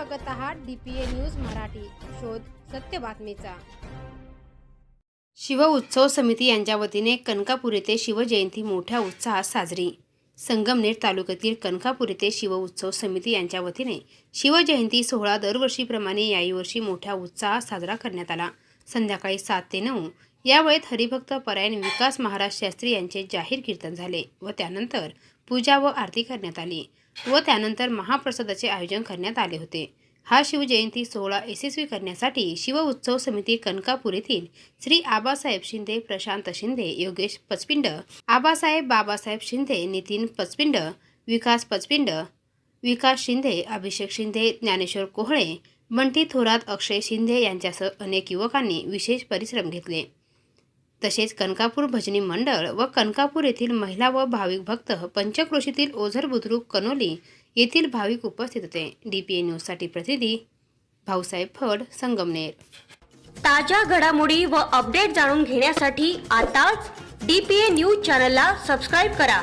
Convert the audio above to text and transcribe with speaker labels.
Speaker 1: बघत आहात DPA news Marathi. शोध सत्य बातमीचा. शिव उत्सव समिती यांच्या वतीने कनकापूर येथे शिवजयंती मोठ्या उत्साहात साजरी. संगमनेर तालुक्यातील कनकापूर येथे शिव उत्सव समिती यांच्या वतीने शिवजयंती सोहळा दरवर्षीप्रमाणे याही वर्षी मोठ्या उत्साहात साजरा करण्यात आला. संध्याकाळी सात ते नऊ. या वेळेत हरिभक्त परायण विकास महाराज शास्त्री यांचे जाहीर कीर्तन झाले व त्यानंतर पूजा व आरती करण्यात आली व त्यानंतर महाप्रसादाचे आयोजन करण्यात आले होते. हा शिवजयंती सोहळा यशस्वी करण्यासाठी शिव उत्सव समिती कनकापूर येथील श्री आबासाहेब शिंदे प्रशांत शिंदे योगेश पचपिंड आबासाहेब बाबासाहेब शिंदे नितीन पचपिंड विकास पचपिंड विकास शिंदे अभिषेक शिंदे ज्ञानेश्वर कोहळे बंटी थोरात अक्षय शिंदे यांच्यासह अनेक युवकांनी विशेष परिश्रम घेतले. तसेच कनकापूर भजनी मंडळ व कनकापूर येथील महिला व भाविक भक्त पंचक्रोशीतील ओझर बुद्रुक कनोली येथील भाविक उपस्थित होते. डीपीए न्यूजसाठी प्रतिनिधी भाऊसाहेब फड संगमनेर.
Speaker 2: ताज्या घडामोडी व अपडेट जाणून घेण्यासाठी आताच डी पी ए न्यूज चॅनलला सबस्क्राईब करा.